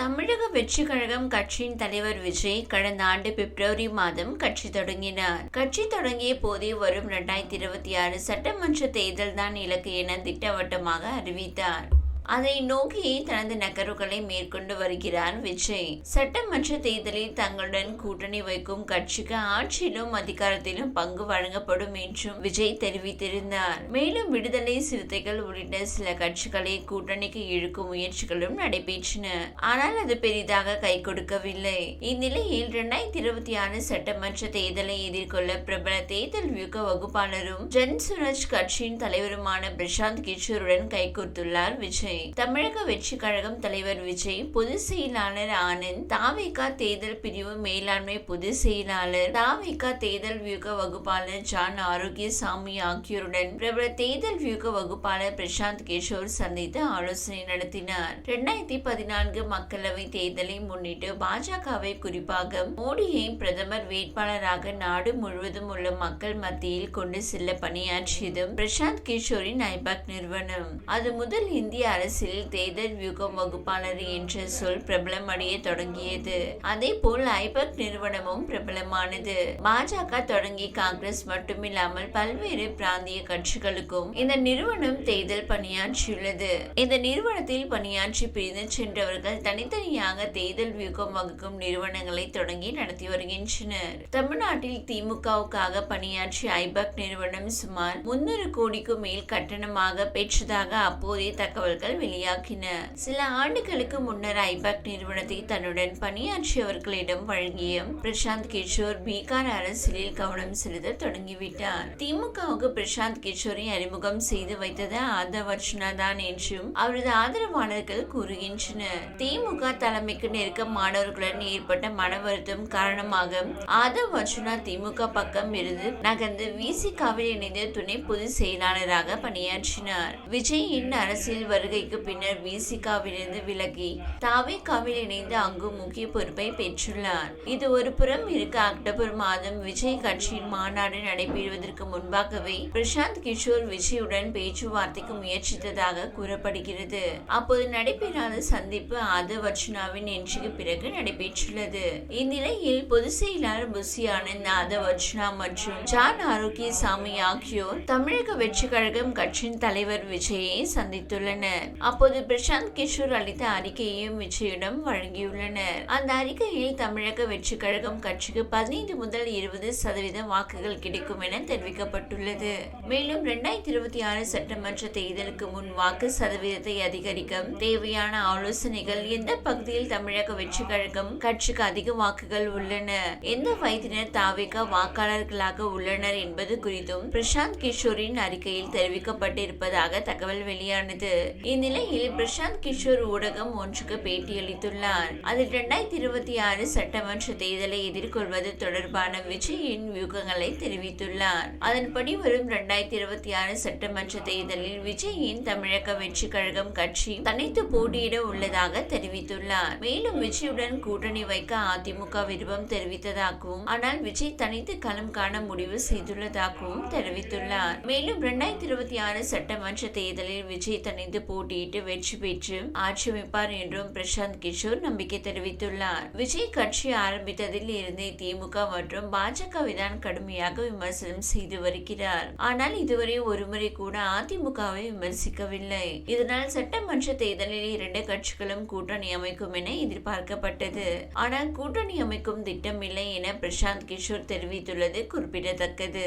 தமிழக வெற்றி கழகம் கட்சியின் தலைவர் விஜய் கடந்த ஆண்டு பிப்ரவரி மாதம் கட்சி தொடங்கினார். கட்சி தொடங்கிய போதே வரும் இரண்டாயிரத்தி இருபத்தி ஆறு சட்டமன்ற தேர்தல் தான் இலக்கு என திட்டவட்டமாக அறிவித்தார். அதை நோக்கி தனது நகர்வுகளை மேற்கொண்டு வருகிறார் விஜய். சட்டமன்ற தேர்தலில் தங்களுடன் கூட்டணி வைக்கும் கட்சிக்கு ஆட்சியிலும் அதிகாரத்திலும் பங்கு வழங்கப்படும் என்றும் விஜய் தெரிவித்திருந்தார். மேலும் விடுதலை சிறுத்தைகள் உள்ளிட்ட சில கட்சிகளை கூட்டணிக்கு இழுக்கும் முயற்சிகளும் நடைபெற்றன. ஆனால் அது பெரிதாக கை கொடுக்கவில்லை. இந்நிலையில் இரண்டாயிரத்தி இருபத்தி ஆறு சட்டமன்ற தேர்தலை எதிர்கொள்ள பிரபல தேர்தல் வியூக வகுப்பாளரும் ஜன் சுரஜ் கட்சியின் தலைவருமான பிரசாந்த் கிஷோருடன் கைகோர்த்துள்ளார் விஜய். தமிழக வெற்றி கழகம் தலைவர் விஜய் பொதுச் செயலாளர் ஆனந்த் தாவிகா தேர்தல் பிரிவு மேலாண்மை பொதுச் செயலாளர் தாவிகா தேர்தல் வியூக வகுப்பாளர் ஜான் ஆரோக்கியசாமி ஆகியோருடன் பிரபல தேர்தல் வியூக வகுப்பாளர் பிரசாந்த் கிஷோர் சந்தித்து ஆலோசனை நடத்தினார். இரண்டாயிரத்தி பதினான்கு மக்களவை தேர்தலை முன்னிட்டு பாஜகவை குறிப்பாக மோடியை பிரதமர் வேட்பாளராக நாடு முழுவதும் உள்ள மக்கள் மத்தியில் கொண்டு செல்ல பணியாற்றியதும் பிரசாந்த் கிஷோரின் ஐபாக் நிறுவனம். அது முதல் இந்திய அரசு அரசியல் தேதர் வியூகம் வகுப்பாளர் என்ற சொல் பிரபலமடைய தொடங்கியது. அதே போல் ஐபக் நிறுவனமும் பிரபலமானது. பாஜக தொடங்கி காங்கிரஸ் மட்டுமில்லாமல் பல்வேறு பிராந்திய கட்சிகளுக்கும் இந்த நிறுவனம் தேர்தல் பணியாற்றியுள்ளது. இந்த நிறுவனத்தில் பணியாற்றி பிரிந்து சென்றவர்கள் தனித்தனியாக தேர்தல் வியூகம் வகுக்கும் நிறுவனங்களை தொடங்கி நடத்தி வருகின்றனர். தமிழ்நாட்டில் திமுகவுக்காக பணியாற்றிய ஐபக் நிறுவனம் சுமார் முன்னூறு கோடிக்கும் மேல் கட்டணமாக பெற்றதாக அப்போதைய தகவல்கள் வெளியாகின. சில ஆண்டுகளுக்கு முன்னர் ஐபாக் நிறுவனத்தை தன்னுடன் பணியாற்றியவர்களிடம் வழங்கிய பிரசாந்த் கிஷோர் பீகார் அரசியலில் கவனம் செலுத்த தொடங்கிவிட்டார். திமுகவுக்கு பிரசாந்த் கிஷோரை அறிமுகம் செய்து வைத்தது ஆதவ் தான் என்றும் அவரது ஆதரவாளர்கள் கூறுகின்றனர். திமுக தலைமைக்கு நெருக்கமானவர்களுடன் ஏற்பட்ட மன வருத்தம் காரணமாக ஆதவ் திமுக பக்கம் இருந்து நகர்ந்து விசிகாவில் இணைந்த துணை பொதுச் செயலாளராக பணியாற்றினார். விஜயின் அரசியல் வருகை வருகைக்கு பின்னர் விசிகாவிலிருந்து விலகி தாவேகாவில் இணைந்து அங்கு முக்கிய பொறுப்பை பெற்றுள்ளார். இது ஒரு புறம் இருக்க அக்டோபர் மாதம் விஜய் கட்சியின் மாநாடு நடைபெறுவதற்கு முன்பாகவே பிரசாந்த் கிஷோர் விஜயுடன் பேச்சுவார்த்தைக்கு முயற்சித்ததாக கூறப்படுகிறது. அப்போது நடைபெறாத சந்திப்பு ஆதவ் அர்ச்சனாவின் என்றுக்கு பிறகு நடைபெற்றுள்ளது. இந்நிலையில் பொதுச் செயலாளர் புசி ஆனந்த் ஆதவ் அர்ச்சனா மற்றும் ஜான் ஆரோக்கியசாமி ஆகியோர் தமிழக வெற்றி கழகம் கட்சியின் தலைவர் விஜயை சந்தித்துள்ளனர். அப்போது பிரசாந்த் கிஷோர் அளித்த அறிக்கையையும் விஜயிடம் வழங்கியுள்ளனர். அந்த அறிக்கையில் தமிழக வெற்றி கழகம் கட்சிக்கு பதினைந்து முதல் இருபது சதவீத வாக்குகள் கிடைக்கும் என தெரிவிக்கப்பட்டுள்ளது. மேலும் இரண்டாயிரத்தி இருபத்தி ஆறு சட்டமன்ற தேர்தலுக்கு முன் வாக்கு சதவீதத்தை அதிகரிக்க தேவையான ஆலோசனைகள் எந்த பகுதியில் தமிழக வெற்றி கழகம் கட்சிக்கு அதிக வாக்குகள் உள்ளன? எந்த வயதினர் தாவேக வாக்காளர்களாக உள்ளனர் என்பது குறித்தும் பிரசாந்த் கிஷோரின் அறிக்கையில் தெரிவிக்கப்பட்டிருப்பதாக தகவல் வெளியானது. இந்நிலையில் பிரசாந்த் கிஷோர் ஊடகம் ஒன்றுக்கு பேட்டியளித்துள்ளார். அதில் இரண்டாயிரத்தி இருபத்தி ஆறு சட்டமன்ற தேர்தலை எதிர்கொள்வது தொடர்பான விஜயின் வியூகங்களை தெரிவித்துள்ளார். அதன்படி வரும் இரண்டாயிரத்தி இருபத்தி ஆறு சட்டமன்ற தேர்தலில் விஜயின் தமிழக வெற்றி கழகம் கட்சி தனித்து போட்டியிட உள்ளதாக தெரிவித்துள்ளார். மேலும் விஜயுடன் கூட்டணி வைக்க அதிமுக விருப்பம் தெரிவித்ததாகவும் ஆனால் விஜய் தனித்து களம் காண முடிவு செய்துள்ளதாகவும் தெரிவித்துள்ளார். மேலும் இரண்டாயிரத்தி இருபத்தி ஆறு சட்டமன்ற தேர்தலில் விஜய் தனித்து போட்டியிட்டு வெற்றி பெற்று ஆட்சியமைப்பார் என்றும் பிரசாந்த் கிஷோர் நம்பிக்கை தெரிவித்துள்ளார். விஜய் கட்சி ஆரம்பித்ததில் இருந்தே திமுக மற்றும் பாஜகவை தான் கடுமையாக விமர்சனம் செய்து வருகிறார். ஆனால் இதுவரை ஒருமுறை கூட அதிமுகவை விமர்சிக்கவில்லை. இதனால் சட்டமன்ற தேர்தலில் இரண்டு கட்சிகளும் கூட்டணி அமைக்கும் என எதிர்பார்க்கப்பட்டது. ஆனால் கூட்டணி அமைக்கும் திட்டமில்லை என பிரசாந்த் கிஷோர் தெரிவித்துள்ளது குறிப்பிடத்தக்கது.